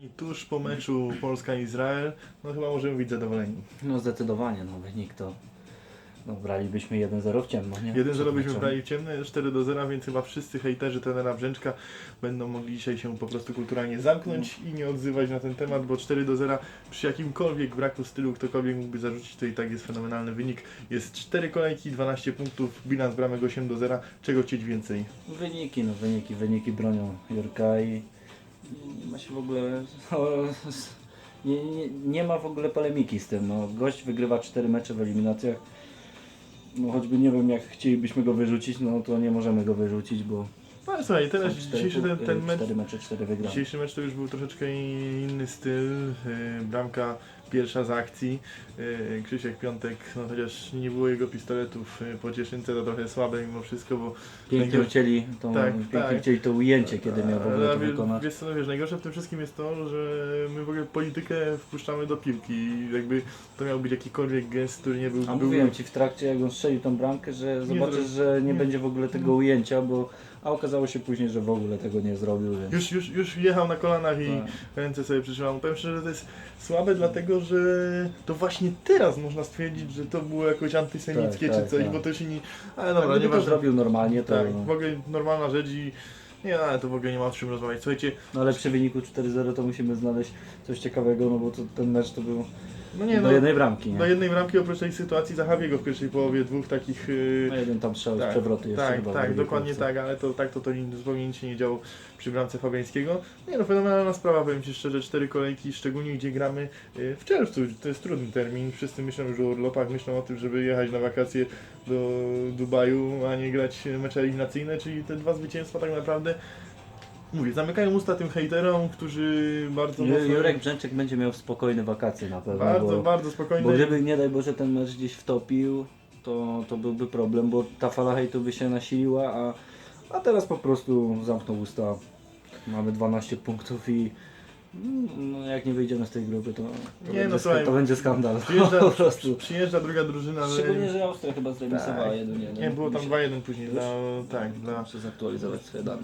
I tuż po meczu Polska-Izrael, no chyba możemy być zadowoleni. No zdecydowanie, no wynik to no, bralibyśmy 1-0 w ciemno, nie? 1-0 Przed byśmy brali w ciemne, 4 do 0, więc chyba wszyscy hejterzy trenera Brzęczka będą mogli dzisiaj się po prostu kulturalnie zamknąć i nie odzywać na ten temat, bo 4 do 0 przy jakimkolwiek braku stylu ktokolwiek mógłby zarzucić, to i tak jest fenomenalny wynik. Jest 4 kolejki, 12 punktów, bilans bramek 8 do 0. Czego chcieć więcej? Wyniki, no wyniki, wyniki bronią Jurka i ma się w ogóle... no, Nie, nie, nie ma w ogóle polemiki z tym, no gość wygrywa 4 mecze w eliminacjach. No choćby nie wiem jak chcielibyśmy go wyrzucić, no to nie możemy go wyrzucić, bo No ale słuchaj, teraz są cztery dzisiejszy ten, ten mecz, cztery mecze, 4 wygrane. Dzisiejszy mecz to już był troszeczkę inny styl. Yy, Bramka pierwsza z akcji. Yy, Krzysiek Piątek, no chociaż nie było jego pistoletów yy, po cieszynce, to trochę słabe mimo wszystko, bo Pięknie Najgorsze- chcieli, tą, Tak, pięknie tak. chcieli to ujęcie, kiedy miał w ogóle to wykonać. Wiesz co, no wiesz, najgorsze w tym wszystkim jest to, że my w ogóle politykę wpuszczamy do piłki i jakby to miał być jakikolwiek gest, który nie był... A był mówiłem Ci w trakcie, jak on strzelił tą bramkę, że zobaczysz, że nie, nie. będzie w ogóle tego ujęcia, bo a okazało się później, że w ogóle tego nie zrobił. Więc... Już, już, już jechał na kolanach i Tak. ręce sobie przytrzymał. Powiem szczerze, że to jest słabe, dlatego że to właśnie teraz można stwierdzić, że to było jakoś antysemickie Tak, czy tak, coś, tak. bo to się nie... Ale Tak, dobra, gdyby nie to zrobił normalnie, to... Tak, w ogóle normalna rzecz i... Nie, ale to w ogóle nie ma o czym rozmawiać. Słuchajcie, No ale przy wyniku 4-0 to musimy znaleźć coś ciekawego, no bo to, ten mecz to był no nie do no, jednej bramki, nie? do jednej bramki oprócz tej sytuacji Zachawiego w pierwszej połowie, dwóch takich... Yy, No jeden tam strzał z tak, przewrotu jeszcze tak, chyba tak, dokładnie tak, ale to tak to, to nie- zupełnie nic się nie działo przy bramce Fabiańskiego. Nie no, fenomenalna sprawa, powiem Ci szczerze, cztery kolejki, szczególnie gdzie gramy y, w czerwcu, to jest trudny termin, wszyscy myślą już o urlopach, myślą o tym, żeby jechać na wakacje do Dubaju, a nie grać mecze eliminacyjne, czyli te dwa zwycięstwa tak naprawdę, mówię, zamykają usta tym hejterom, którzy bardzo Ju- mocno, Jurek Brzęczek będzie miał spokojne wakacje na pewno, bardzo, bo, bardzo bo spokojnie. gdyby nie daj Boże ten mecz gdzieś wtopił, to, to byłby problem, bo ta fala hejtu by się nasiliła, a, a teraz po prostu zamknął usta. Mamy 12 punktów i no, jak nie wyjdziemy z tej grupy, to, to, Nie, będzie, no, ska- słuchaj, to będzie skandal. Przyjeżdża, po prostu. przyjeżdża druga drużyna, ale... Szczególnie, że Austria chyba zremisowała Tak. 1-1. Nie, było tam Musi- 2-1 później dla, tak, dla, Muszę zaktualizować swoje dane.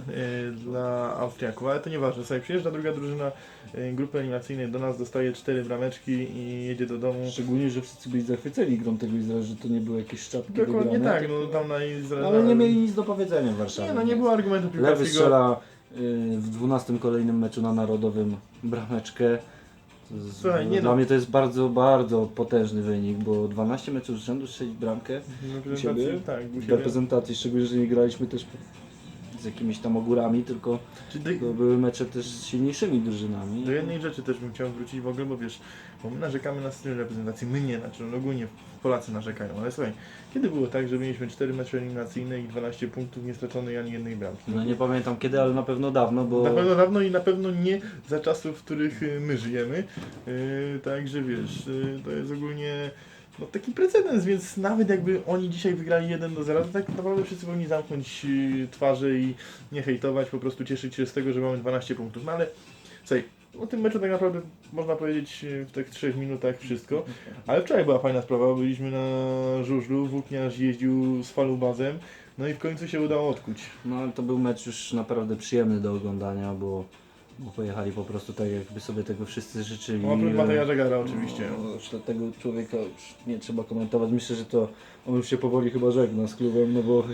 e, dla Austriaków, ale to nieważne. Słuchaj, przyjeżdża druga drużyna e, grupy eliminacyjnej do nas, dostaje cztery brameczki i jedzie do domu. Szczególnie, że wszyscy byli zachwyceni grą tego Izraela, że to nie były jakieś szczapki Dokładnie wygrane, tak, tylko- no tam na Izrael. Ale nie mieli nic do powiedzenia w Warszawie. Nie, no nie było argumentu Lewy piłkarskiego. strzela y, w 12 kolejnym meczu na Narodowym brameczkę. Jest- Słuchaj, nie Dla no. mnie to jest bardzo, bardzo potężny wynik, bo 12 meczów z rzędu strzelić bramkę W u siebie, reprezentacji, tak, u w siebie. reprezentacji, szczególnie, że nie graliśmy też z jakimiś tam ogórami, tylko Czyli to były mecze też z silniejszymi drużynami. do jednej rzeczy też bym chciał wrócić w ogóle, bo wiesz, bo my narzekamy na styl reprezentacji, my nie, znaczy no ogólnie Polacy narzekają, ale słuchaj, kiedy było tak, że mieliśmy 4 mecze eliminacyjne i 12 punktów, nie straconej ani jednej bramki? No nie pamiętam kiedy, ale na pewno dawno, bo Na pewno dawno i na pewno nie za czasów, w których y, my żyjemy. Yy, także wiesz, yy, to jest ogólnie no, taki precedens, więc nawet jakby oni dzisiaj wygrali 1 do 0, to tak naprawdę wszyscy powinni zamknąć yy, twarze i nie hejtować, po prostu cieszyć się z tego, że mamy 12 punktów. No ale słuchaj, o tym meczu tak naprawdę można powiedzieć yy, w tych 3 minutach wszystko. Ale wczoraj była fajna sprawa, byliśmy na żużlu, włókniarz jeździł z falubazem, no i w końcu się udało odkuć. No ale to był mecz już naprawdę przyjemny do oglądania, bo, bo pojechali po prostu tak, jakby sobie tego wszyscy życzyli. Oprócz Mateja Żegara oczywiście. No, już tego człowieka już nie trzeba komentować. Myślę, że to on już się powoli chyba żegna z klubem, no bo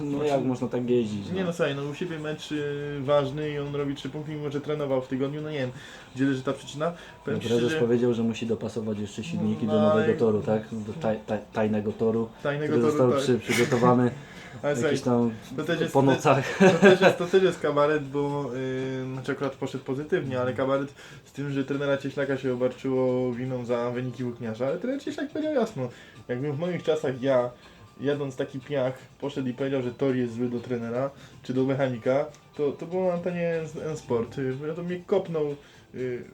no jak można tak jeździć? Nie no słuchaj, no u siebie mecz y, ważny i on robi 3 punkty, mimo że trenował w tygodniu, no nie wiem, gdzie leży ta przyczyna. No, Powiem ci prezes szczerze, powiedział, że musi dopasować jeszcze silniki No, do nowego toru, tak? Do taj, taj, tajnego toru, tajnego który został toru, tak. przy, przygotowany Ale słuchaj, tam to też jest- po nocach. to też jest, to też jest kabaret, bo yy, znaczy akurat poszedł pozytywnie, ale kabaret z tym, że trenera Cieślaka się obarczyło winą za wyniki włókniarza, ale trener Cieślak powiedział jasno, jakbym w moich czasach ja jadąc taki piach poszedł i powiedział, że tor jest zły do trenera, czy do mechanika, to, to było na antenie N-Sport. Yy, Ja to mnie kopnął yy,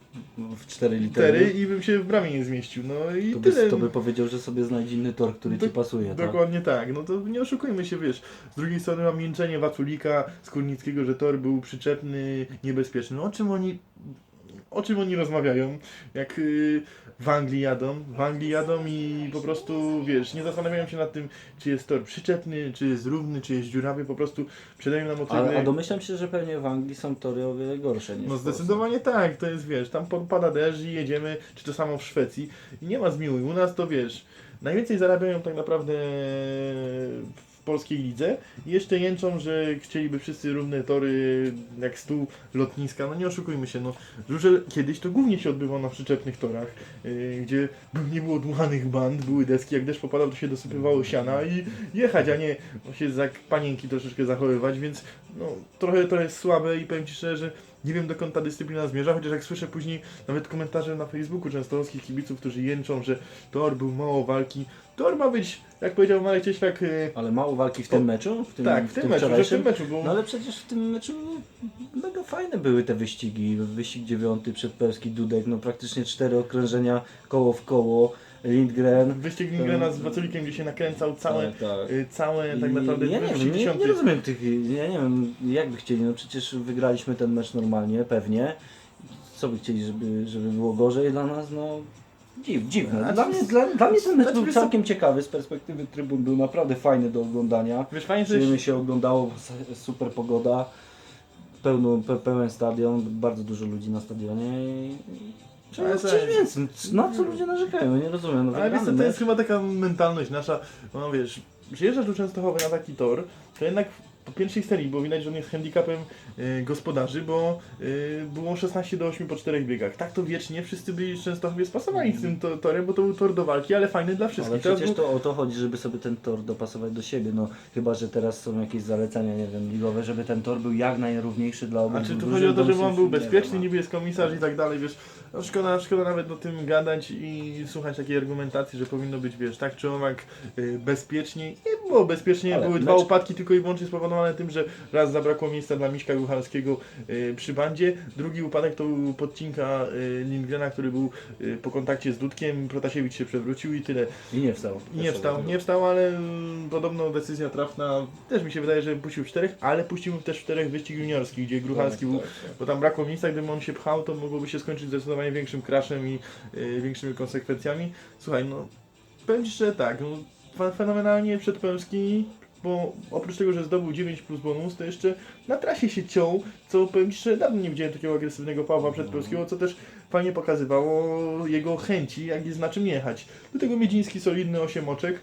w 4 litery. litery i bym się w bramie nie zmieścił. No i To tyle. by, to by powiedział, że sobie znajdź inny tor, który ci Dok- pasuje, tak? Dokładnie tak, no to nie oszukujmy się, wiesz. Z drugiej strony mam milczenie Waculika z Kurnickiego, że tor był przyczepny, niebezpieczny. No o czym oni... o czym oni rozmawiają, jak y, w Anglii jadą, w Anglii jadą i po prostu, wiesz, nie zastanawiają się nad tym, czy jest tor przyczepny, czy jest równy, czy jest dziurawy, po prostu sprzedają nam A, motywę. a domyślam się, że pewnie w Anglii są tory o wiele gorsze niż No zdecydowanie tak, to jest wiesz, tam pada deszcz i jedziemy, czy to samo w Szwecji i nie ma zmiłuj. U nas to wiesz, najwięcej zarabiają tak naprawdę polskiej lidze i jeszcze jęczą, że chcieliby wszyscy równe tory jak stół lotniska. No nie oszukujmy się, no Żużel kiedyś to głównie się odbywał na przyczepnych torach, yy, gdzie nie było dmuchanych band, były deski, jak deszcz popadał to się dosypywało siana i jechać, a nie się jak panienki troszeczkę zachowywać, więc no trochę to jest słabe i powiem Ci szczerze, że nie wiem dokąd ta dyscyplina zmierza, chociaż jak słyszę później nawet komentarze na Facebooku częstochowskich kibiców, którzy jęczą, że tor był mało walki. Tor ma być, jak powiedział Marek Cieślak, yy, Ale mało walki w tym meczu? W tym, tak, w tym meczu, że w wczorajszym? tym meczu, bo No ale przecież w tym meczu mega fajne były te wyścigi. Wyścig dziewiąty, przedpełski Dudek, no praktycznie cztery okrężenia koło w koło. Lindgren. wyścig Lingrena z Waculikiem, gdzie się nakręcał całe, Tak, tak. yy, całe I tak naprawdę ja nie, wiem, nie, nie rozumiem tych, ja nie wiem jak by chcieli, no przecież wygraliśmy ten mecz normalnie, pewnie. Co by chcieli, żeby, żeby było gorzej dla nas, no dziw, dziwne. A Dla mnie, dla, dla mnie ten mecz znaczy, był wiesz co- całkiem ciekawy z perspektywy trybun, był naprawdę fajny do oglądania. Wiesz, fajnie, Przyjemnie się oglądało, super pogoda, pełno, pe, pełen stadion, bardzo dużo ludzi na stadionie i... Trzeba Ale chcieć tak. więcej. Na co ludzie narzekają? Nie rozumiem. No, Ale wiesz to jest chyba taka mentalność nasza, no wiesz, przyjeżdżasz do Częstochowy na taki tor, to jednak po pierwszej serii było widać, że on jest handicapem y, gospodarzy, bo y, było 16 do 8 po czterech biegach. Tak to wiecznie wszyscy byli w Częstochowie spasowani z tym to, torem, bo to był tor do walki, ale fajny dla wszystkich. Ale Teraz przecież był- to o to chodzi, żeby sobie ten tor dopasować do siebie. No chyba, że teraz są jakieś zalecenia, nie wiem, ligowe, żeby ten tor był jak najrówniejszy dla obu A czy tu chodzi o to, żeby on był bezpieczny, niby jest komisarz i tak dalej, wiesz, no szkoda, szkoda nawet o tym gadać i słuchać takiej argumentacji, że powinno być, wiesz, tak czy owak y, bezpiecznie. Nie było bezpiecznie, Ale były dwa mecz- upadki tylko i wyłącznie spowodowane tym, że raz zabrakło miejsca dla Miśka Guchalskiego y, przy bandzie, drugi upadek to był podcinka y, Lindgrena, który był y, po kontakcie z Dudkiem, Protasiewicz się przewrócił i tyle. I nie wstał. I nie wstał, nie wstał, ale mm, podobno decyzja trafna, też mi się wydaje, że puścił w czterech, ale puścił też w czterech wyścig juniorski, gdzie Gruchalski był bo tam brakło miejsca, gdyby on się pchał, to mogłoby się skończyć zdecydowanie większym crashem i y, większymi konsekwencjami. Słuchaj, no powiem Ci, że tak, no, fe- fenomenalnie Przedpełski, bo oprócz tego, że zdobył 9 plus bonus, to jeszcze na trasie się ciął, co powiem Ci, że dawno nie widziałem takiego agresywnego Pawła Przedpełskiego, co też fajnie pokazywało jego chęci, jak jest na czym jechać. Do tego Miedziński solidny osiemoczek,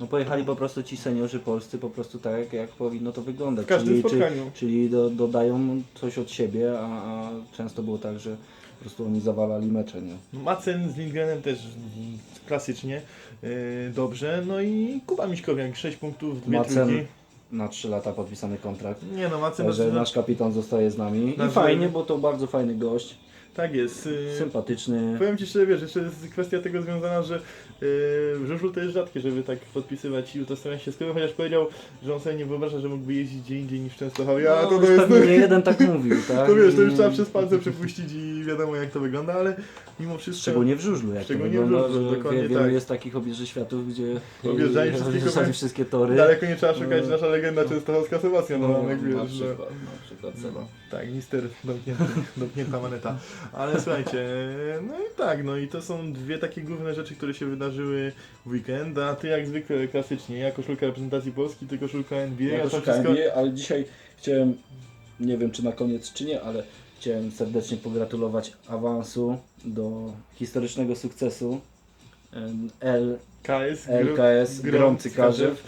No pojechali po prostu ci seniorzy polscy po prostu tak, jak powinno to wyglądać. w każdym czyli, spotkaniu. Czyli, czyli do, dodają coś od siebie, a, a często było tak, że po prostu oni zawalali mecze, nie? Macen z Lindgrenem też mm, klasycznie yy, dobrze. No i Kuba Miśkowiak 6 punktów, dwie Macen trójki. na 3 lata podpisany kontrakt. Nie no, Macen Także nasz kapitan zostaje z nami. I Nasz- fajnie, bo to bardzo fajny gość, tak jest. Yy, sympatyczny. Powiem Ci szczerze, wiesz, jeszcze jest kwestia tego związana, że yy, w żużlu to jest rzadkie, żeby tak podpisywać i utożsamiać się z klubem, chociaż powiedział, że on sobie nie wyobraża, że mógłby jeździć gdzie indziej niż w Częstochowie, a No, to, to jest... pewnie nie jeden tak mówił, tak? To wiesz, to już I- trzeba przez palce przepuścić i wiadomo jak to wygląda, ale mimo wszystko... Szczególnie w żużlu, jak Szczególnie to w wygląda, żużlu, że dokładnie wie, wielu tak. jest takich obieży światów, gdzie Objeżdżali wszystkie tory. wszystkie tory. Daleko nie trzeba szukać, No. nasza legenda częstochowska Sebastian no, wiesz, no. przykład, na przykład Seba. Tak, mister domknięta maneta. Ale słuchajcie, no i tak, no i to są dwie takie główne rzeczy, które się wydarzyły w weekend, a ty jak zwykle klasycznie, ja koszulka reprezentacji Polski, ty koszulka NBA, Ja a koszulka wszystko... NBA, ale dzisiaj chciałem, nie wiem czy na koniec czy nie, ale Chciałem serdecznie pogratulować awansu do historycznego sukcesu L, KS, LKS Grom- Gromcy Karzew.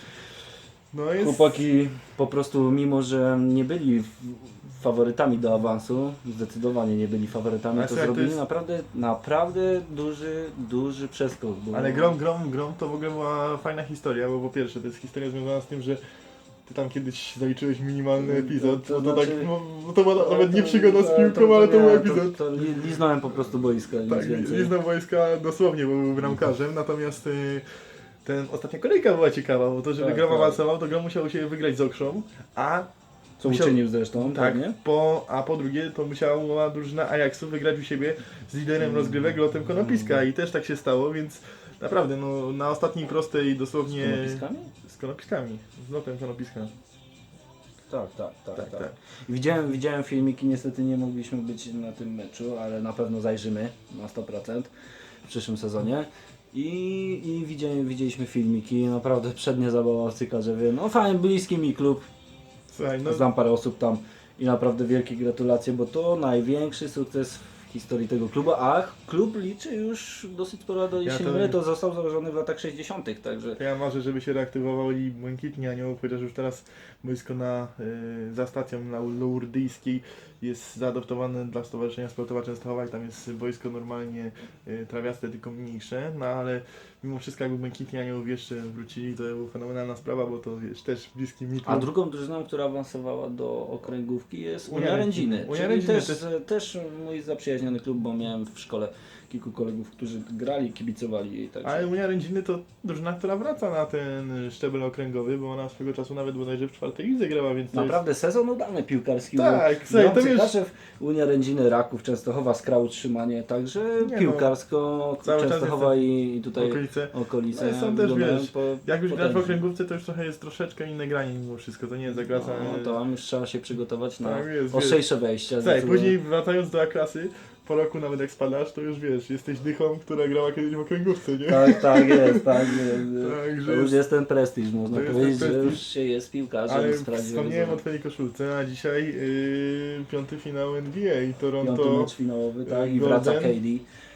No jest... Chłopaki po prostu, mimo że nie byli faworytami do awansu, zdecydowanie nie byli faworytami, Ale to słuchaj, to zrobili jest- naprawdę, naprawdę duży, duży przeskok. Bo... Ale Grom, Grom, Grom to w ogóle była fajna historia, bo po pierwsze to jest historia związana z tym, że ty tam kiedyś zaliczyłeś minimalny epizod, To no to znaczy- tak, no, to była nawet nie przygoda z piłką, ale to nie, był epizod. To, to li- liznąłem po prostu boiska, nic Tak, więcej. liznął wojska dosłownie, bo był bramkarzem, natomiast y, ten ostatnia kolejka była ciekawa, bo to, żeby Tak, Grom tak. awansował, to Grom musiał się wygrać z Okrzą, a Co musiał- uczynił zresztą, tak, pewnie. po, a po drugie to musiała drużyna Ajaxu wygrać u siebie z liderem Mm. rozgrywek lotem Konopiska i też tak się stało, więc naprawdę no, na ostatniej prostej Z dosłownie konopiskami? z Konopiskami, z lotem Konopiska. Tak, tak, tak. Tak, tak. Widziałem, widziałem filmiki, niestety nie mogliśmy być na tym meczu, ale na pewno zajrzymy na 100% w przyszłym sezonie. I, i widzieli, widzieliśmy filmiki, naprawdę przednie zabawa w Cykarzewie. No fajny, bliski mi klub, Słuchaj, no znam parę osób tam i naprawdę wielkie gratulacje, bo to największy sukces w historii tego klubu, a klub liczy już dosyć sporo do Ja jeśli to- nie to został założony w latach 60., także Ja marzę, żeby się reaktywowali Błękitni Aniołów, chociaż już teraz boisko na, y, za stacją na Lourdyjskiej jest zaadoptowane dla Stowarzyszenia Sportowa Częstochowa i tam jest boisko normalnie y, trawiaste, tylko mniejsze, no ale mimo wszystko jakby Błękitni Aniołów jeszcze wrócili, to była fenomenalna sprawa, bo to wiesz, też bliski mi A drugą drużyną, która awansowała do okręgówki jest Unia Rędziny. Unia Rędziny też, też- też mój zaprzyjaźniony klub, bo miałem w szkole kilku kolegów, którzy grali, kibicowali jej. Także. Ale Unia Rędziny to drużyna, która wraca na ten szczebel okręgowy, bo ona swego czasu nawet bodajże w czwartej lidze grała, więc to jest... Naprawdę sezon udany piłkarski. Tak, słuchaj, to wiesz- Kaszew, Unia Rędziny, Raków, Częstochowa, Skra utrzymanie, także Nie no, piłkarsko czas Częstochowa i tutaj okolice. okolice. No, są też, wiesz, po, Jak już grasz w potężnie. okręgówce, to już trochę jest troszeczkę inne granie mimo wszystko, to nie jest zagrasa... No, to tam już trzeba się przygotować na Tak jest, ostrzejsze wejścia. Tak, później wracając do A-klasy, po roku nawet jak spadasz, to już wiesz, jesteś dychą, która grała kiedyś w okręgówce, nie? Tak, tak jest, tak jest. Także To już jest ten prestiż, można powiedzieć, że już się jest piłkarzem Ale wspomniałem o twojej koszulce, a dzisiaj yy, piąty finał NBA, Piąty Toronto... mecz finałowy, tak, i wraca KD.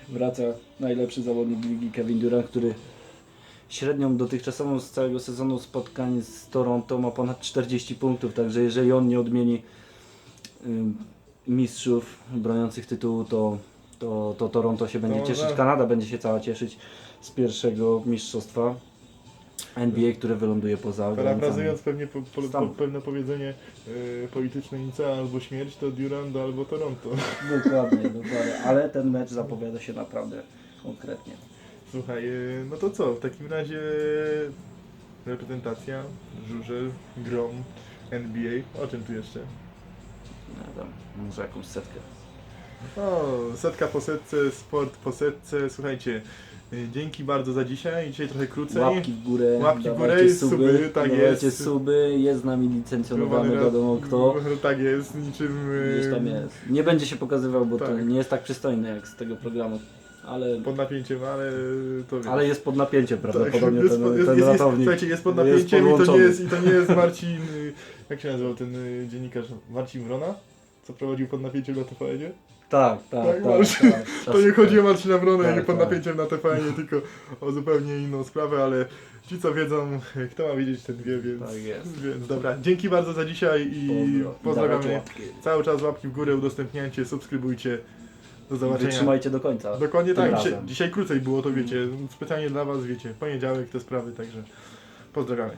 Wraca najlepszy zawodnik ligi Kevin Durant, który Średnią dotychczasową z całego sezonu spotkań z Toronto ma ponad 40 punktów, także jeżeli on nie odmieni mistrzów broniących tytułu, to, to, to Toronto się będzie cieszyć, Kanada będzie się cała cieszyć z pierwszego mistrzostwa NBA, które wyląduje poza granicami. Parafrazując pewnie po, po, po, pewne powiedzenie yy, polityczne Nica albo śmierć, to Durant albo Toronto. Dokładnie, dokładnie, ale ten mecz zapowiada się naprawdę konkretnie. Słuchaj, yy, no to co, w takim razie reprezentacja, żużel, grom, NBA, o czym tu jeszcze? Nie wiem, może jakąś setkę. O, setka po setce, sport po setce. Słuchajcie, y, dzięki bardzo za dzisiaj. Dzisiaj trochę krócej. Łapki w górę, Łapki w górę i suby, suby, tak jest. suby, jest z nami licencjonowany, wiadomo kto. Tak jest, niczym y, Gdzieś tam jest. Nie będzie się pokazywał, bo to Tak. nie jest tak przystojne jak z tego programu. Ale, pod napięciem, ale to wiesz. ale jest pod napięciem tak, prawdopodobnie jest, ten, jest, ten jest, jest, ratownik. słuchajcie, jest pod Jest napięciem i to nie jest, i to nie jest Marcin, y, jak się nazywał ten y, dziennikarz, Marcin Wrona? Co prowadził pod napięciem na TVN-ie? Tak, tak, Tak, tak. Marcin. tak, To nie chodzi o Marcina Wronę Tak, pod tak. napięciem na TVN-ie, tylko o zupełnie inną sprawę, ale ci co wiedzą, kto ma wiedzieć ten wie, więc, Tak jest. więc dobra. Dzięki bardzo za dzisiaj i Pozdro. pozdrawiamy. Cały czas łapki w górę, udostępniajcie, subskrybujcie. Do zobaczenia. Wytrzymajcie do końca. Dokładnie tak, dzisiaj, dzisiaj krócej było, to wiecie, specjalnie dla was, wiecie, poniedziałek te sprawy, także pozdrawiamy.